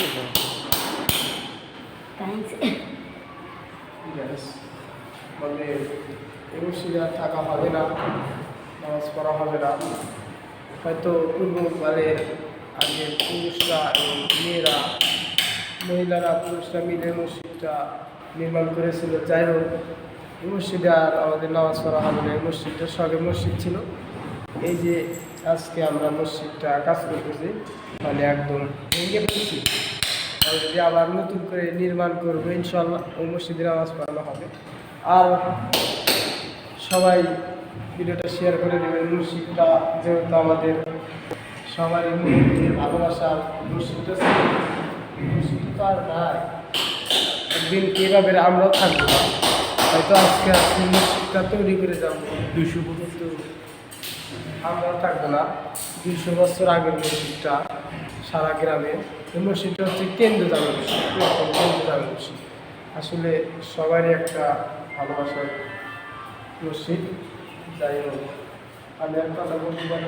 ছিল থ্যাংকস বলে এবছর থাকা হবে না নামাজ পড়া হবে না হয়তো পূর্ববারে আগে পুরুষরা এবং মেয়েরা মহিলারা পুরুষরা মিলে মসজিদটা নির্মাণ করেছিল যাই হোক মসজিদে আর আমাদের নামাজ পড়া হবে না মসজিদটা সবে মসজিদ ছিল এই যে আজকে আমরা মসজিদটা কাজ করতেছি মানে একদম ভেঙে ফেলছি। অলরেডি আবার নতুন করে নির্মাণ করব ইনশাল্লাহ ওই মসজিদে নামাজ পড়ানো হবে। আর সবাই ভিডিওটা শেয়ার করে দেবেন, মসজিদটা যেহেতু আমাদের মধ্যে ভালোবাসার মসজিদটা ছিল মসজিদটা তো আর নাই। একদিন কীভাবে আমরাও থাকব? হয়তো আজকে আজকে মসজিদটা তৈরি করে যাব। দুশো কিন্তু আমরাও থাকব না। দুশো বছর আগের মসজিদটা সারা গ্রামে। এই মসজিদটা হচ্ছে কেন্দ্র জামে মসজিদ কেন্দ্র জামে মসজিদ। আসলে সবারই একটা ভালোবাসার মসজিদ। যাই হোক, আমি আর বলতে পারি